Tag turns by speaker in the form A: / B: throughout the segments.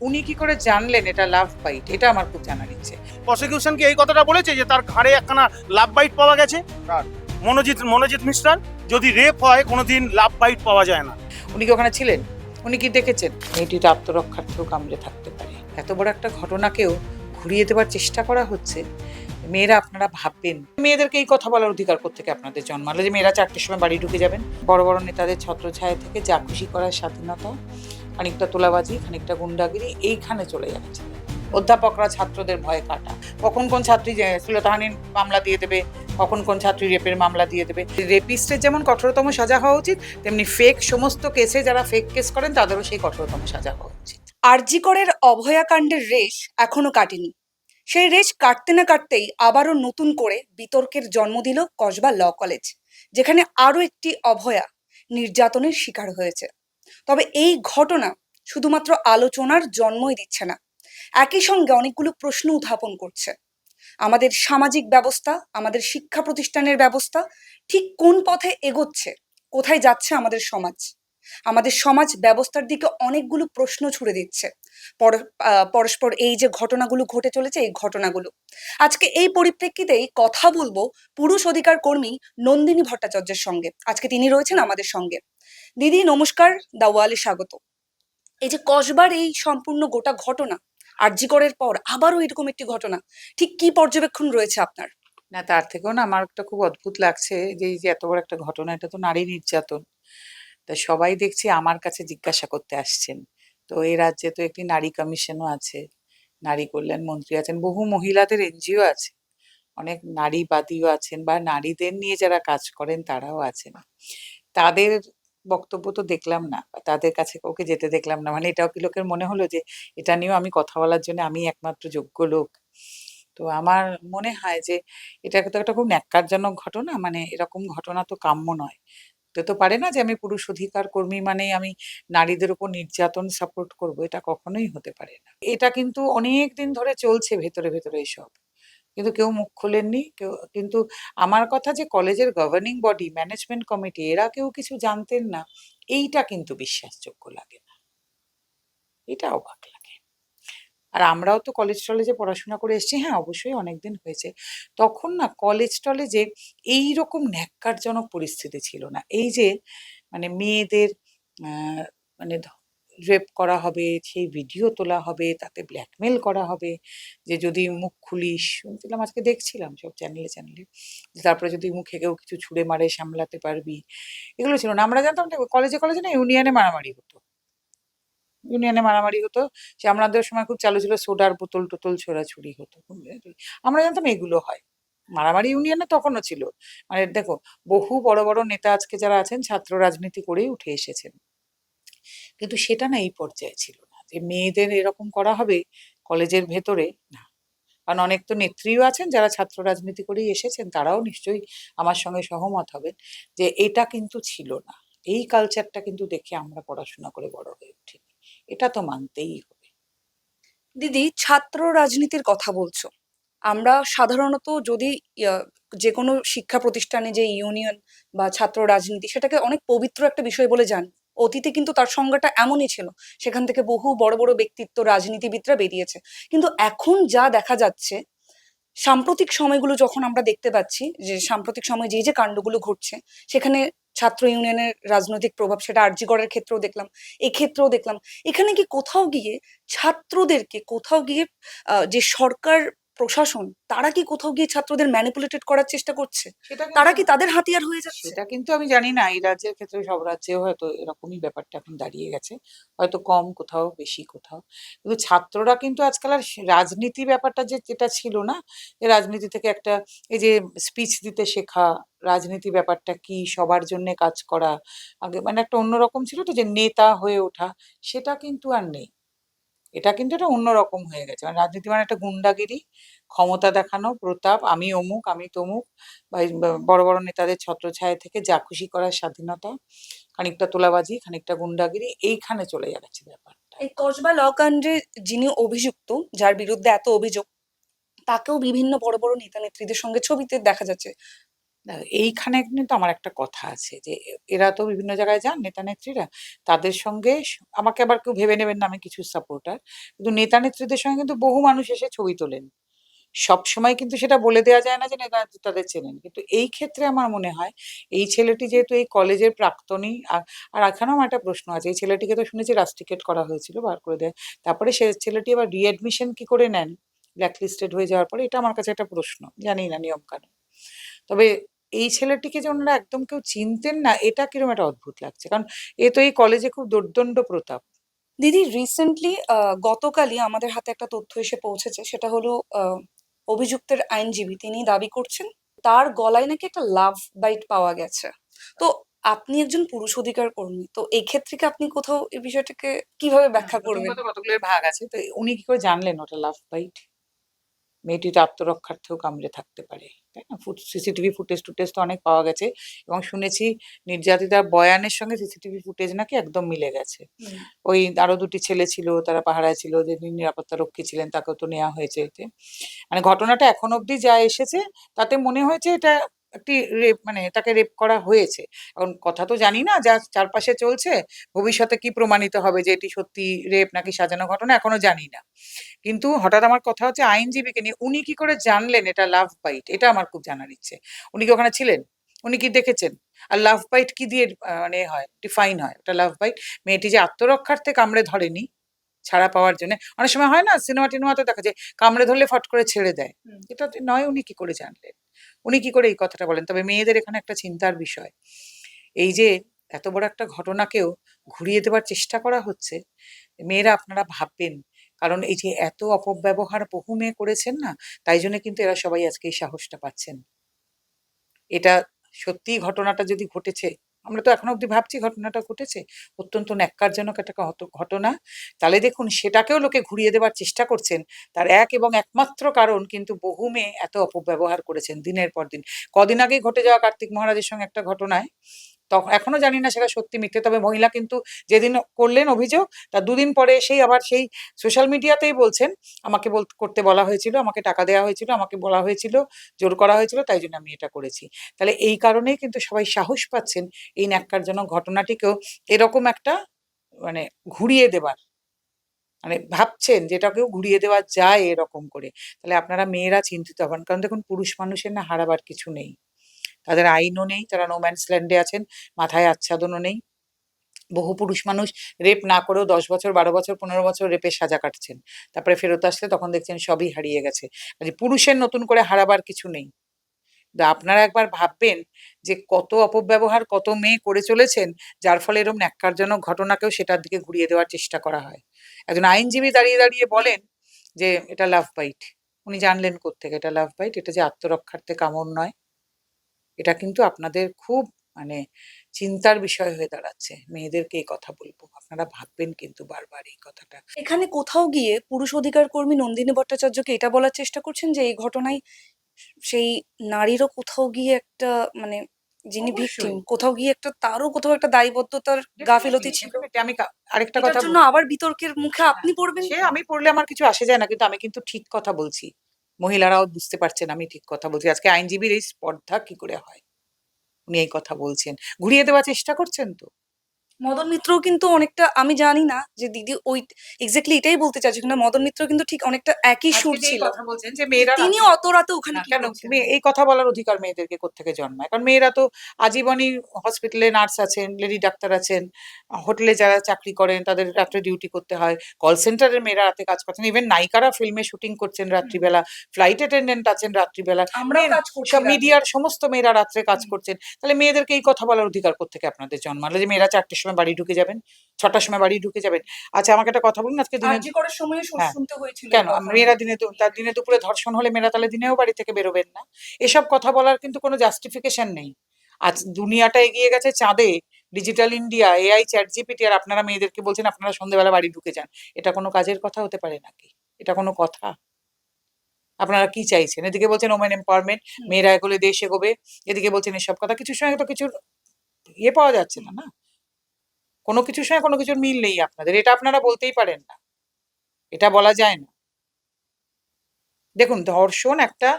A: উনি কি করে জানলেন এটা লাভ বাইট এটা আমার খুব জানার ইচ্ছে।
B: প্রসিকিউশন কি এই কথাটা বলেছে যে তার ঘাড়ে একখানা লাভ বাইট পাওয়া গেছে? মনোজিৎ মনোজিৎ মিশ্রার। যদি রেপ হয় কোনোদিন লাভ বাইট পাওয়া যায় না।
A: উনি কি ওখানে ছিলেন? উনি কি দেখেছেন? মেয়েটির আত্মরক্ষার্থেও কামড়ে থাকতে পারে। এত বড় একটা ঘটনাকেও ঘুরিয়ে দেওয়ার চেষ্টা করা হচ্ছে। মেয়েরা আপনারা ভাববেন। মেয়েদেরকে এই কথা বলার অধিকার থেকে আপনাদের জন্মালো? যে মেয়েরা চারটের সময় বাড়ি ঢুকে যাবেন। বড় বড় নেতাদের ছত্রছায়া থেকে যা খুশি করার স্বাধীনতা। খানিকটা তোলাবাজি, খানিকটা গুন্ডাগিরি, এইখানে চলে যাচ্ছে। অধ্যাপকরা ছাত্রদের ভয়ে কাটা। কখন কোন ছাত্রী শ্লীলতাহানির মামলা দিয়ে দেবে, কখন কোন ছাত্রী রেপের মামলা দিয়ে দেবে। রেপিস্টের যেমন কঠোরতম সাজা হওয়া উচিত, তেমনি ফেক সমস্ত কেসে যারা ফেক কেস করেন, তাদেরও সেই কঠোরতম সাজা হওয়া উচিত।
C: আরজিকরের অভয়াকাণ্ডের রেশ এখনও কাটেনি। সেই রেশ কাটতে না কাটতেই আবারও নতুন করে বিতর্কের জন্ম দিল কসবা ল কলেজ, যেখানে আরও একটি অভয়া নির্যাতনের শিকার হয়েছে। তবে এই ঘটনা শুধুমাত্র আলোচনার জন্মই দিচ্ছে না। একই সঙ্গে অনেকগুলো প্রশ্ন উত্থাপন করছে। আমাদের সামাজিক ব্যবস্থা, আমাদের শিক্ষা প্রতিষ্ঠানের ব্যবস্থা, ঠিক কোন পথে এগোচ্ছে, কোথায় যাচ্ছে আমাদের সমাজ? আমাদের সমাজ ব্যবস্থার দিকে অনেকগুলো প্রশ্ন ছুড়ে দিচ্ছে। পরস্পর এই যে ঘটনাগুলো ঘটে চলেছে, এই ঘটনাগুলো। আজকে এই পরিপ্রেক্ষিতেই কথা বলব পুরুষ অধিকার কর্মী নন্দিনী ভট্টাচার্যের সঙ্গে। আজকে তিনি রয়েছেন আমাদের সঙ্গে। দিদি, নমস্কার, দাওয়ালে স্বাগত। এই যে কসবার এই সম্পূর্ণ গোটা ঘটনা, আরজিকরের পর আবারও এরকম একটি ঘটনা, ঠিক কি পর্যবেক্ষণ রয়েছে আপনার?
A: না, তার থেকেও না, আমার একটা খুব অদ্ভুত লাগছে যে এই যে এত বড় একটা ঘটনা, এটা তো নারী নির্যাতন। তা সবাই দেখছি আমার কাছে জিজ্ঞাসা করতে আসছেন। তো এই রাজ্যে তো একটি নারী কমিশনও আছে, নারী কল্যাণ মন্ত্রী আছেন, বহু মহিলাদের এনজিও আছে। অনেক নারীবাদীও আছেন বা নারীদের নিয়ে যারা কাজ করেন, তারাও আছেন। তাদের বক্তব্য তো দেখলাম না তাদের কাছে কাউকে যেতে দেখলাম না। মানে এটাও কি লোকের মনে হলো যে, এটা নিয়েও আমি কথা বলার জন্য আমি একমাত্র যোগ্য লোক? তো আমার মনে হয় যে, এটা তো একটা খুব ন্যাক্কারজনক ঘটনা মানে এরকম ঘটনা তো কাম্য নয়। হতে তো পারে না যে আমি পুরুষ অধিকার কর্মী মানেই আমি নারীদের উপর নির্যাতন সাপোর্ট করব, এটা কখনোই হতে পারে না। এটা কিন্তু অনেক দিন ধরে চলছে ভেতরে ভেতরে এসব। কিন্তু কেউ মুখ খোলেননি, কেউ, কিন্তু আমার কথা যে কলেজের গভর্নিং বডি ম্যানেজমেন্ট কমিটি এরা কেউ কিছু জানতেন না, এইটা কিন্তু বিশ্বাসযোগ্য লাগে না। এটা অবাক লাগে। আর আমরাও তো কলেজ টলেজে পড়াশোনা করে এসেছি হ্যাঁ অবশ্যই অনেকদিন হয়েছে। তখন না কলেজ টলেজে এই রকম ন্যাক্কারজনক পরিস্থিতি ছিল না। এই যে মানে মেয়েদের মানে রেপ করা হবে, সেই ভিডিও তোলা হবে, তাতে ব্ল্যাকমেল করা হবে, যে যদি মুখ খুলিস শুনছিলাম আজকে দেখছিলাম সব চ্যানেলে চ্যানেলে তারপরে যদি মুখে কেউ কিছু ছুঁড়ে মারে, সামলাতে পারবি, এগুলো ছিল না। আমরা জানতাম কলেজে কলেজে না ইউনিয়নে মারামারি হতো। ইউনিয়নে মারামারি হতো, সে আমাদের সময় খুব চালু ছিল সোডার বোতল টোতল ছোড়াছুড়ি হতো। আমরা জানতাম এগুলো হয়। মারামারি ইউনিয়নে তখনও ছিল। মানে দেখো, বহু বড় বড় নেতা আজকে যারা আছেন, ছাত্র রাজনীতি করেই উঠে এসেছেন। কিন্তু সেটা না এই পর্যায়ে ছিল না। যে মেয়েদের এরকম করা হবে কলেজের ভেতরে, না। কারণ অনেক তো নেত্রীও আছেন, যারা ছাত্র রাজনীতি করেই এসেছেন, তারাও নিশ্চয়ই আমার সঙ্গে সহমত হবেন যে এটা কিন্তু ছিল না। এই কালচারটা কিন্তু দেখে আমরা পড়াশোনা করে বড় হয়ে উঠিনি। এটা তো মানতেই হবে।
C: দিদি, ছাত্র রাজনীতির কথা বলছো। আমরা সাধারণত যদি যে কোনো শিক্ষা প্রতিষ্ঠানে যে ইউনিয়ন বা ছাত্র রাজনীতি, সেটাকে অনেক পবিত্র একটা বিষয় বলে জানি। অতীতে কিন্তু তার সংজ্ঞাটা এমনই ছিল। সেখান থেকে বহু বড় বড় ব্যক্তিত্ব, রাজনীতিবিদরা বেরিয়েছে। কিন্তু এখন যা দেখা যাচ্ছে, সাম্প্রতিক সময়গুলো যখন আমরা দেখতে পাচ্ছি, যে সাম্প্রতিক সময়ে যে যে কাণ্ডগুলো ঘটছে, সেখানে ছাত্র ইউনিয়নের রাজনৈতিক প্রভাব, সেটা আরজিগড়ের ক্ষেত্রেও দেখলাম এই ক্ষেত্রেও দেখলাম। এখানে কি কোথাও গিয়ে ছাত্রদেরকে, কোথাও গিয়ে যে সরকার প্রশাসন তারা কি কোথাও গিয়ে ছাত্রদের ম্যানিপুলেটেড করার চেষ্টা করছে? তারা কি তাদের হাতিয়ার হয়ে যাচ্ছে?
A: সেটা কিন্তু আমি জানি না এই রাজ্যের ক্ষেত্রে সব রাজ্যেও হয়তো এরকমই ব্যাপারটা এখন দাঁড়িয়ে গেছে। হয়তো কম কোথাও বেশি কোথাও। কিন্তু ছাত্ররা কিন্তু আজকাল আর রাজনীতি ব্যাপারটা যে যেটা ছিল না যে রাজনীতি থেকে একটা এই যে স্পিচ দিতে শেখা রাজনীতি ব্যাপারটা কি সবার জন্য কাজ করা আগে মানে একটা অন্যরকম ছিল তো যে নেতা হয়ে ওঠা সেটা কিন্তু আর নেই। এটা কিন্তু একটা অন্যরকম হয়ে গেছে। মানে রাজনীতি মানে একটা গুন্ডাগিরি, ক্ষমতা দেখানো, প্রতাপ, আমি অমুক, আমি তমুক, বা বড় বড় নেতাদের ছত্রছায়া থেকে যা খুশি করার স্বাধীনতা, খানিকটা তোলাবাজি, খানিকটা গুন্ডাগিরি, এইখানে চলে যাচ্ছে ব্যাপারটা।
C: এই কসবা লকাণ্ডে যিনি অভিযুক্ত, যার বিরুদ্ধে এত অভিযোগ, তাকেও বিভিন্ন বড় বড় নেতা নেত্রীদের সঙ্গে ছবিতে দেখা যাচ্ছে।
A: এইখানে কিন্তু আমার একটা কথা আছে যে, এরা তো বিভিন্ন জায়গায় যান নেতা নেত্রীরা তাদের সঙ্গে আমাকে আবার কেউ ভেবে নেবেন না আমি কিছু সাপোর্টার কিন্তু নেতা নেত্রীদের সঙ্গে কিন্তু বহু মানুষ এসে ছবি তোলেন। সব সময় কিন্তু সেটা বলে দেওয়া যায় না যে, নেতা নেত্রী তাদের চেনেন। কিন্তু এই ক্ষেত্রে আমার মনে হয়, এই ছেলেটি যেহেতু এই কলেজের প্রাক্তনী আর আর এখানেও আমার একটা প্রশ্ন আছে, এই ছেলেটিকে তো শুনেছি রাস্টিকেট করা হয়েছিল বার করে দেয়, তারপরে সে ছেলেটি আবার রিএডমিশন কি করে নেন ব্ল্যাকলিস্টেড হয়ে যাওয়ার পরে, এটা আমার কাছে একটা প্রশ্ন, জানি না নিয়ম কানুন। তবে এই ছেলেটিকে যে ওনারা একদম কেউ চিনতেন না এটা কীরকম একটা অদ্ভুত লাগছে। কারণ এ তো এই কলেজে খুব দুর্দণ্ড প্রতাপ।
C: দিদি রিসেন্টলি গতকালই আমাদের হাতে একটা তথ্য এসে পৌঁছেছে সেটা হলো অভিযুক্তের আইনজীবী। তিনি দাবি করছেন তার গলায় নাকি একটা লাভ বাইট পাওয়া গেছে। তো আপনি একজন পুরুষ অধিকার কর্মী তো এই ক্ষেত্রে কি আপনি কোথাও এই বিষয়টাকে কীভাবে ব্যাখ্যা করবেন?
A: প্রথমত কতগুলো ভাগ আছে তো উনি কি করে জানলেন ওটা লাভ বাইট মেয়েটি তো আত্মরক্ষার্থেও কামড়ে থাকতে পারে। তাই না? ফুট সিসিটিভি ফুটেজ টুটেজ তো অনেক পাওয়া গেছে। এবং শুনেছি নির্যাতিতার বয়ানের সঙ্গে সিসিটিভি ফুটেজ নাকি একদম মিলে গেছে। ওই আরও দুটি ছেলে ছিল তারা পাহারায় ছিল যে নিরাপত্তা রক্ষী ছিলেন তাকেও তো নেওয়া হয়েছে এতে। মানে ঘটনাটা এখন অবধি যা এসেছে তাতে মনে হয়েছে এটা একটি রেপ মানে তাকে রেপ করা হয়েছে। এখন কথা তো জানি না যা চারপাশে চলছে ভবিষ্যতে কি প্রমাণিত হবে যে এটি সত্যি রেপ নাকি সাজানো ঘটনা এখনও জানি না। কিন্তু হঠাৎ আমার কথা হচ্ছে আইনজীবীকে নিয়ে উনি কি করে জানলেন এটা লাভ বাইট এটা আমার খুব জানার ইচ্ছে। উনি কি ওখানে ছিলেন? উনি কি দেখেছেন? আর লাভ বাইট কি দিয়ে মানে হয় ডিফাইন হয়? ওটা লাভ বাইট মেয়েটি যে আত্মরক্ষার্থে কামড়ে ধরেনি ছাড়া পাওয়ার জন্য। অনেক সময় হয় না সিনেমা টিনেমাতে দেখা যায় কামড়ে ধরলে ফট করে ছেড়ে দেয়। এটা নয় উনি কি করে জানলেন? উনি কি করে এই কথাটা বলেন? তবে মেয়েদের এখানে একটা চিন্তার বিষয়। এই যে এত বড় একটা ঘটনাকেও ঘুরিয়ে দেওয়ার চেষ্টা করা হচ্ছে, মেয়েরা আপনারা ভাববেন। কারণ এই যে এত অপব্যবহার বহু মেয়ে করেছেন না, তাই জন্য কিন্তু এরা সবাই আজকে এই সাহসটা পাচ্ছেন। এটা সত্যি ঘটনাটা যদি ঘটেছে আমরা তো এখন অবধি ভাবছি ঘটনাটা ঘটেছে। অত্যন্ত ন্যাক্কারজনক একটা ঘট- ঘটনা। তাহলে দেখুন, সেটাকেও লোকে ঘুরিয়ে দেবার চেষ্টা করছেন। তার এক এবং একমাত্র কারণ কিন্তু বহু মেয়ে এত অপব্যবহার করেছেন দিনের পর দিন। কদিন আগেই ঘটে যাওয়া কার্তিক মহারাজের সঙ্গে একটা ঘটনায় তখন এখনও জানি না সেটা সত্যি মিথ্যে, তবে মহিলা কিন্তু যেদিন করলেন অভিযোগ তার দুদিন পরে সেই আবার সেই সোশ্যাল মিডিয়াতেই বলছেন, আমাকে বল, করতে বলা হয়েছিল, আমাকে টাকা দেওয়া হয়েছিল, আমাকে বলা হয়েছিল, জোর করা হয়েছিল, তাই জন্য আমি এটা করেছি। তাহলে এই কারণেই কিন্তু সবাই সাহস পাচ্ছেন এই ন্যাক্কারজনক ঘটনাটিকেও এরকম একটা মানে ঘুরিয়ে দেবার। মানে ভাবছেন যেটাকেও ঘুরিয়ে দেওয়া যায় এরকম করে। তাহলে আপনারা মেয়েরা চিন্তিত হবেন, কারণ দেখুন পুরুষ মানুষের না হারাবার কিছু নেই। তাদের আইনও নেই, তারা নোম্যান্স ল্যান্ডে আছেন, মাথায় আচ্ছাদনও নেই। বহু পুরুষ মানুষ রেপ না করেও দশ বছর, বারো বছর, পনেরো বছর রেপের সাজা কাটছেন। তারপরে ফেরত আসলে তখন দেখছেন সবই হারিয়ে গেছে। কাজে পুরুষের নতুন করে হারাবার কিছু নেই। আপনারা একবার ভাববেন যে কত অপব্যবহার, কত মেয়ে করে চলেছেন, যার ফলে এরকম ন্যাক্কারজনক ঘটনাকেও সেটার দিকে ঘুরিয়ে দেওয়ার চেষ্টা করা হয়। একজন আইনজীবী দাঁড়িয়ে দাঁড়িয়ে বলেন যে, এটা লাভ বাইট উনি জানলেন কোত্থেকে, এটা লাভ বাইট এটা যে আত্মরক্ষার্থে কামড় নয়। এটা কিন্তু আপনাদের খুব মানে চিন্তার বিষয় হয়ে দাঁড়াচ্ছে। মেয়েদেরকে এই কথা বলব। আপনারা ভাববেন কিন্তু বারবার এই কথাটা।
C: এখানে কোথাও গিয়ে পুরুষ অধিকার কর্মী নন্দিনী ভট্টাচার্যকে এটা বলার চেষ্টা করছেন যে এই ঘটনায় সেই নারীরও কোথাও গিয়ে একটা মানে যিনি। ভিকটিম কোথাও গিয়ে একটা তারও কোথাও একটা দায়বদ্ধতার গাফিলতি ছিল
A: আমি আরেকটা কথা
C: জন্য আবার বিতর্কের মুখে আপনি পড়বেন
A: সে আমি পড়লে আমার কিছু আসে যায় না কিন্তু আমি কিন্তু ঠিক কথা বলছি। মহিলারাও বুঝতে পারছেন আমি ঠিক কথা বলছি। আজকে আইনজীবীর এই স্পর্ধা কি করে হয়? উনি এই কথা বলছেন। ঘুরিয়ে দেওয়ার চেষ্টা করছেন তো?
C: মদন মিত্রও কিন্তু অনেকটা আমি জানি না যে দিদি ওই এক্স্যাক্টলি এটাই বলতে চাইছি কিন্তু মদন মিত্র কিন্তু ঠিক অনেকটা একই সুর ছিল।
A: কথা বলছেন যে মেয়েরা
C: তিনি অত রাতে ওখানে
A: কেন? এই কথা বলার অধিকার মেয়েদেরকে কোত্থেকে জন্মায়? কারণ মেয়েরা তো আজীবনই হসপিটালে নার্স আছেন লেডি ডাক্তার আছেন হোটেলে যারা চাকরি করেন তাদের রাত্রে ডিউটি করতে হয়। কল সেন্টারের মেয়েরা রাতে কাজ করছেন। ইভেন নায়িকারা ফিল্মে শুটিং করছেন রাত্রিবেলা। ফ্লাইট অ্যাটেন্ডেন্ট আছেন রাত্রিবেলা। আমরা
C: কাজ করছি
A: মিডিয়ার সমস্ত মেয়েরা রাত্রে কাজ করছেন। তাহলে মেয়েদেরকে এই কথা বলার অধিকার কোত্থেকে আপনাদের জন্মালো? যে মেয়েরা চারটের সময় বাড়ি ঢুকে যাবেন ছটার সময় বাড়ি ঢুকে যাবেন। আচ্ছা আমাকে একটা কথা বলুন আজকে দিনে
C: করার সময়
A: হ্যাঁ।
C: শুনতে হয়েছিল
A: কেন? মেয়েরা দিনে দু- তার দিনে দুপুরে ধর্ষণ হলে মেয়েরা তাহলে দিনেও বাড়ি থেকে বেরোবেন না। এসব কথা বলার কিন্তু কোনো জাস্টিফিকেশন নেই। আজ দুনিয়াটা এগিয়ে গেছে চাঁদে। Digital India AI chat GPT আর আপনারা মেয়েদেরকে বলছেন আপনারা সন্ধ্যেবেলা বাড়ি ঢুকে যান। এটা কোনো কাজের কথা হতে পারে নাকি? এটা কোনো কথা? আপনারা কি চাইছেন? এদিকে বলছেন ওমেন এম্পাওয়ারমেন্ট মেয়েরা এগোলে দেশ এগোবে। এদিকে বলছেন এসব কথা। কিছুর সঙ্গে তো কিছুর ইয়ে পাওয়া যাচ্ছে না না? কোনো কিছুর সঙ্গে কোনো কিছুর মিল নেই আপনাদের। এটা আপনারা বলতেই পারেন না। এটা বলা যায় না। দেখুন, ধর্ষণ একটা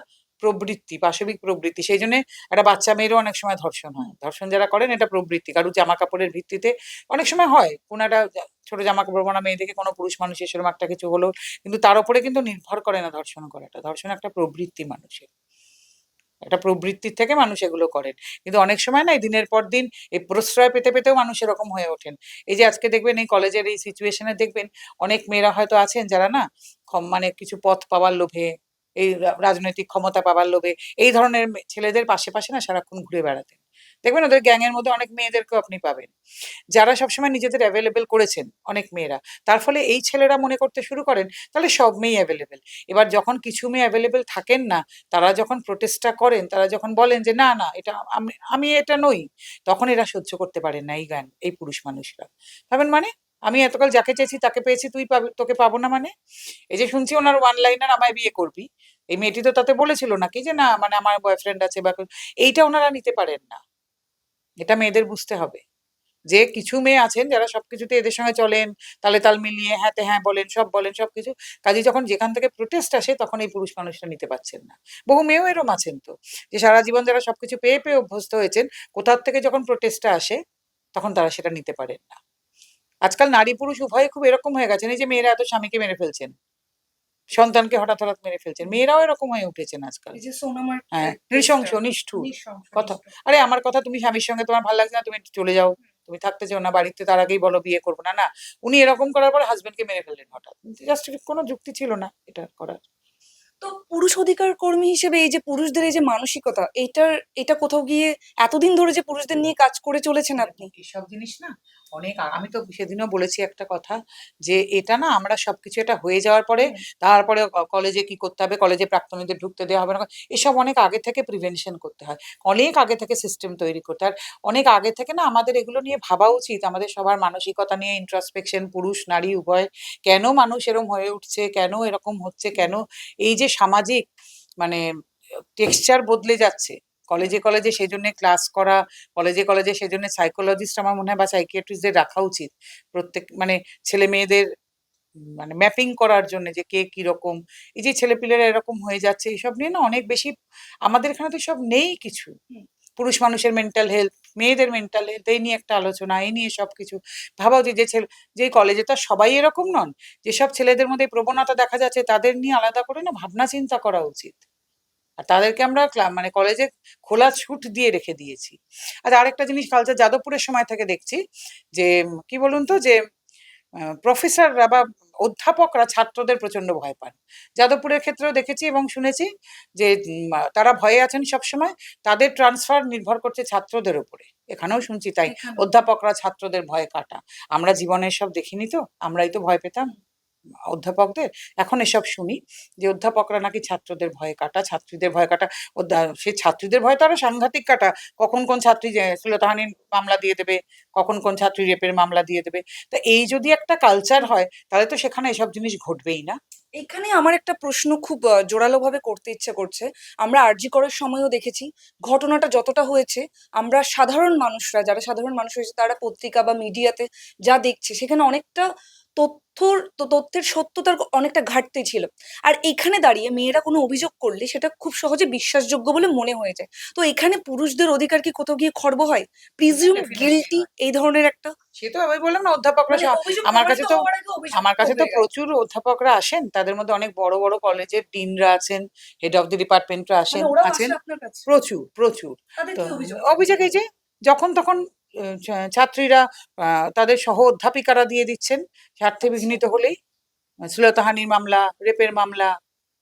A: প্রবৃত্তি, পাশবিক প্রবৃত্তি। সেই জন্য একটা বাচ্চা মেয়েরও অনেক সময় ধর্ষণ হয়। ধর্ষণ যারা করেন, এটা প্রবৃত্তি। কারুর জামা কাপড়ের ভিত্তিতে অনেক সময় হয়। কোনো একটা ছোট জামা কাপড় পরা মেয়ে দেখে কোনো পুরুষ মানুষ সেরকম একটা কিছু হলো, কিন্তু তার উপরে কিন্তু নির্ভর করে না ধর্ষণ করাটা। ধর্ষণ একটা প্রবৃত্তি মানুষের। একটা প্রবৃত্তির থেকে মানুষ এগুলো করেন। কিন্তু অনেক সময় না, এই দিনের পর দিন এই প্রশ্রয় পেতে পেতেও মানুষ এরকম হয়ে ওঠেন। এই যে আজকে দেখবেন এই কলেজের এই সিচুয়েশনে দেখবেন অনেক মেয়েরা হয়তো আছেন যারা না মানে কিছু পথ পাওয়ার লোভে, এই রাজনৈতিক ক্ষমতা পাওয়ার লোভে, এই ধরনের ছেলেদের পাশে পাশে না সারাক্ষণ ঘুরে বেড়াতেন। দেখবেন ওদের গ্যাংয়ের মধ্যে অনেক মেয়েদেরকেও আপনি পাবেন। যারা সবসময় নিজেদের অ্যাভেলেবেল করেছেন অনেক মেয়েরা, তার ফলে এই ছেলেরা মনে করতে শুরু করেন, তাহলে সব মেয়ে অ্যাভেলেবেল এবার যখন কিছু মেয়ে অ্যাভেলেবেল থাকেন না, তারা যখন প্রোটেস্টটা করেন, তারা যখন বলেন যে, না না, এটা আমি আমি এটা নই, তখন এরা সহ্য করতে পারেন না এই গান এই পুরুষ মানুষরা। ভাবেন মানে? আমি এতকাল যাকে চেয়েছি তাকে পেয়েছি, তুই পাবি, তোকে পাবো না মানে? এই যে শুনছি ওনার ওয়ান লাইনার আমায় বিয়ে করবি। এই মেয়েটি তো তাতে বলেছিল নাকি যে, না মানে আমার বয়ফ্রেন্ড আছে বা এইটা ওনারা নিতে পারেন না। এটা মেয়েদের বুঝতে হবে। যে কিছু মেয়ে আছেন যারা সবকিছুতে এদের সঙ্গে চলেন, তালে তাল মিলিয়ে হ্যাঁ হ্যাঁ বলেন, সব বলেন, সবকিছু। কাজে যখন যেখান থেকে প্রোটেস্ট আসে তখন এই পুরুষ মানুষটা নিতে পারছেন না। বহু মেয়েও এরম আছেন তো। যে সারা জীবন যারা সবকিছু পেয়ে পেয়ে অভ্যস্ত হয়েছেন, কোথার থেকে যখন প্রোটেস্টটা আসে, তখন তারা সেটা নিতে পারেন না। আজকাল নারী পুরুষ উভয়ে খুব এরকম হয়ে গেছেন, এই যে মেয়েরা এত স্বামীকে মেরে ফেলছেন। সন্তানকে হঠাৎ হঠাৎ মেরে ফেলছেন। মেয়েরাও এরকম হয়ে উঠেছেন আজকাল। হ্যাঁ নৃশংস নিষ্ঠুর। কথা। আরে আমার কথা তুমি স্বামীর সঙ্গে তোমার ভালো লাগছে না তুমি চলে যাও। তুমি থাকতে চাও না বাড়িতে তার আগেই বলো বিয়ে করব না না। উনি এরকম করার পর হাজবেন্ডকে মেরে ফেললেন হঠাৎ। জাস্ট কোনো যুক্তি ছিল না এটা করার।
C: তো পুরুষ অধিকার কর্মী হিসেবে এই যে পুরুষদের এই যে মানসিকতা এইটার এটা কোথাও গিয়ে এতদিন ধরে যে পুরুষদের নিয়ে কাজ করে চলেছেন আপনি?
A: এসব জিনিস না অনেক আমি তো সেদিনও বলেছি একটা কথা যে এটা না আমরা সবকিছু এটা হয়ে যাওয়ার পরে তারপরে কলেজে কি করতে হবে? কলেজে প্রাক্তনীদের ঢুকতে দেওয়া হবে না? এসব অনেক আগে থেকে প্রিভেনশন করতে হয়। অনেক আগে থেকে সিস্টেম তৈরি করতে হয়। অনেক আগে থেকে না আমাদের এগুলো নিয়ে ভাবা উচিত। আমাদের সবার মানসিকতা নিয়ে ইন্ট্রাসপেকশন পুরুষ নারী উভয়। কেন মানুষ এরকম হয়ে উঠছে? কেন এরকম হচ্ছে? কেন এই যে সামাজিক মানে টেক্সচার বদলে যাচ্ছে? কলেজে কলেজে সেই জন্য ক্লাস করা কলেজে কলেজে সেই জন্য সাইকোলজিস্ট আমার মনে হয় বা সাইকিয়াট্রিস্টদের রাখা উচিত। প্রত্যেক মানে ছেলে মেয়েদের মানে ম্যাপিং করার জন্য যে কে কি রকম এই যে ছেলেপিলেরা এরকম হয়ে যাচ্ছে এইসব নিয়ে না অনেক বেশি আমাদের এখানে তো সব নেই কিছু। পুরুষ মানুষের মেন্টাল হেলথ মেয়েদের মেন্টাল হেলথ এই নিয়ে একটা আলোচনা এই নিয়ে সবকিছু ভাবা উচিত যে ছেলে যে কলেজে তো সবাই এরকম নন যেসব ছেলেদের মধ্যে প্রবণতা দেখা যাচ্ছে তাদের নিয়ে আলাদা করে না ভাবনা চিন্তা করা উচিত। আর তাদেরকে আমরা মানে কলেজে খোলা ছুট দিয়ে রেখে দিয়েছি। আর আরেকটা জিনিস কালচার যাদবপুরের সময় থেকে দেখছি যে কি বলুন তো যে প্রফেসররা বা অধ্যাপকরা ছাত্রদের প্রচণ্ড ভয় পান। যাদবপুরের ক্ষেত্রেও দেখেছি এবং শুনেছি যে তারা ভয়ে আছেন সবসময়। তাদের ট্রান্সফার নির্ভর করছে ছাত্রদের উপরে। এখানেও শুনছি তাই অধ্যাপকরা ছাত্রদের ভয় কাটা। আমরা জীবনে সব দেখিনি তো আমরাই তো ভয় পেতাম। অধ্যাপকদের, এখন এসব শুনি যে অধ্যাপকরা নাকি ছাত্রদের ভয় কাটা, ছাত্রীদের ভয় কাটা সেই ছাত্রীদের ভয় তো আরও সাংঘাতিক কাটা, কখন কোন ছাত্রী শ্লীলতাহানির মামলা দিয়ে দেবে, কখন কোন ছাত্রী রেপের মামলা দিয়ে দেবে, তা এই যদি একটা কালচার হয়, তাহলে তো সেখানে এসব জিনিস ঘটবেই না।
C: এখানে আমার একটা প্রশ্ন খুব জোরালোভাবে করতে ইচ্ছে করছে। আমরা আরজি করার সময়ও দেখেছি, ঘটনাটা যতটা হয়েছে, আমরা সাধারণ মানুষরা, যারা সাধারণ মানুষ হয়েছে, তারা পত্রিকা বা মিডিয়াতে যা দেখছে, সেখানে অনেকটা তথ্যর তথ্যের সত্যতার অনেকটা ঘাটতি ছিল। আর এখানে দাঁড়িয়ে মেয়েরা কোনো অভিযোগ করলে সেটা খুব সহজে বিশ্বাসযোগ্য বলে মনে হয়ে যায়। তো এখানে পুরুষদের অধিকার কি কোথাও গিয়ে খর্ব হয়? প্রিজিউম গিলটি এই ধরনের একটা
A: সে তো আমি বললাম না অধ্যাপকরা
C: মানে
A: আমার কাছে তো- আমার কাছে তো প্রচুর অধ্যাপকরা আসেন তাদের মধ্যে অনেক বড় বড় কলেজের ডিনরা আছেন হেড অফ দি ডিপার্টমেন্টরা আসেন আছেন। প্রচুর প্রচুর।
C: অভিযোগ?
A: অভিযোগ এই যে যখন তখন ছাত্রীরা তাদের সহ অধ্যাপিকারা দিয়ে দিচ্ছেন। স্বার্থে বিঘ্নিত হলেই শ্লীলতাহানির মামলা রেপের মামলা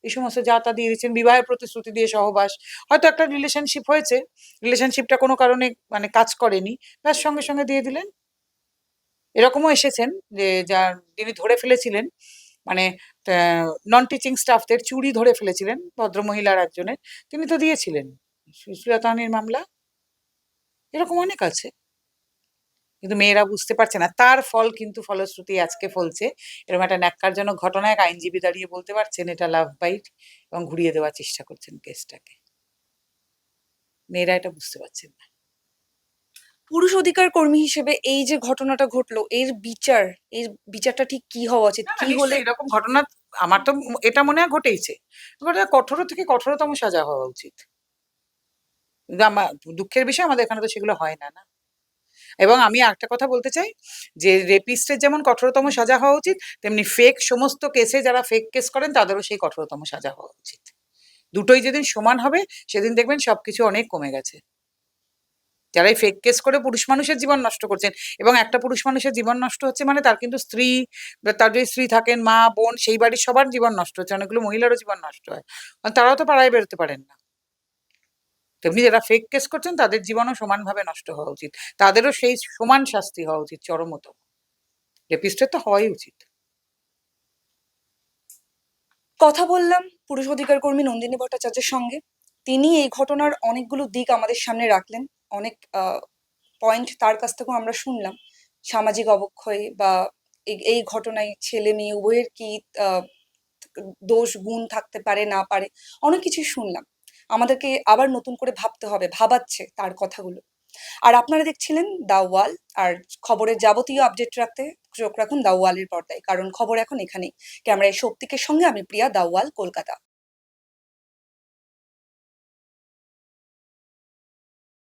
A: এই সমস্ত যা তা দিয়ে দিচ্ছেন বিবাহের প্রতিশ্রুতি দিয়ে সহবাস। হয়তো একটা রিলেশনশিপ হয়েছে রিলেশনশিপটা কোনো কারণে মানে কাজ করেনি তার সঙ্গে সঙ্গে দিয়ে দিলেন। এরকমও এসেছেন যে যার যিনি ধরে ফেলেছিলেন মানে নন টিচিং স্টাফদের চুরি ধরে ফেলেছিলেন ভদ্রমহিলার একজনের তিনি তো দিয়েছিলেন। সুশ্রীলতাহানির মামলা। এরকম অনেক আছে। কিন্তু মেয়েরা বুঝতে পারছে না। তার ফল কিন্তু ফলশ্রুতি আজকে ফলছে। এরকম একটা ন্যাক্কারজনক ঘটনা এক আইনজীবী দাঁড়িয়ে বলতে পারছেন এটা লাভ বাইট এবং ঘুরিয়ে দেওয়ার চেষ্টা করছেন কেসটাকে। মেয়েরা এটা বুঝতে পারছেন না।
C: পুরুষ অধিকার কর্মী হিসেবে এই যে ঘটনাটা ঘটলো এর বিচার এর বিচারটা ঠিক কি হওয়া উচিত? কি হলে
A: এরকম ঘটনা আমার তো এটা মনে হয় ঘটেইছে। কঠোর থেকে কঠোরতম সাজা হওয়া উচিত। আমার দুঃখের বিষয় আমাদের এখানে তো সেগুলো হয় না না? এবং আমি একটা কথা বলতে চাই, যে রেপিস্টের যেমন কঠোরতম সাজা হওয়া উচিত, তেমনি ফেক সমস্ত কেসে যারা ফেক কেস করেন, তাদেরও সেই কঠোরতম সাজা হওয়া উচিত। দুটোই যেদিন সমান হবে, সেদিন দেখবেন সবকিছু অনেক কমে গেছে। যারা ফেক কেস করে পুরুষ মানুষের জীবন নষ্ট করছেন, এবং একটা পুরুষ মানুষের জীবন নষ্ট হচ্ছে মানে তার কিন্তু স্ত্রী, তার যদি স্ত্রী থাকেন, মা, বোন, সেই বাড়ির সবার জীবন নষ্ট হচ্ছে, অনেকগুলো মহিলারও জীবন নষ্ট হয়। তারাও তো পাড়ায় বেরোতে পারেন না। তেমনি যারা ফেক কেস করছেন, তাদের জীবনও সমানভাবে নষ্ট হওয়া উচিত। তাদেরও সেই সমান শাস্তি হওয়া উচিত চরমতম রেপিস্টের তো হওয়াই উচিত।
C: কথা বললাম পুরুষ অধিকার কর্মী নন্দিনী ভট্টাচার্যের সঙ্গে। তিনি এই ঘটনার অনেকগুলো দিক আমাদের সামনে রাখলেন। অনেক পয়েন্ট তার কাছ থেকেও আমরা শুনলাম। সামাজিক অবক্ষয় বা এই- ঘটনায় ছেলে মেয়ে উভয়ের কি দোষ, গুণ থাকতে পারে, না পারে, অনেক কিছুই শুনলাম। আমাদেরকে আবার নতুন করে ভাবতে হবে, ভাবাচ্ছে তার কথাগুলো। আর আপনারা দেখছিলেন দা ওয়াল আর খবরের যাবতীয় আপডেট রাখতে চোখ রাখুন দা ওয়ালের পর্দায়, কারণ খবর এখন এখানেই। ক্যামেরায় শক্তিকের সঙ্গে আমি প্রিয়া দা ওয়াল কলকাতা।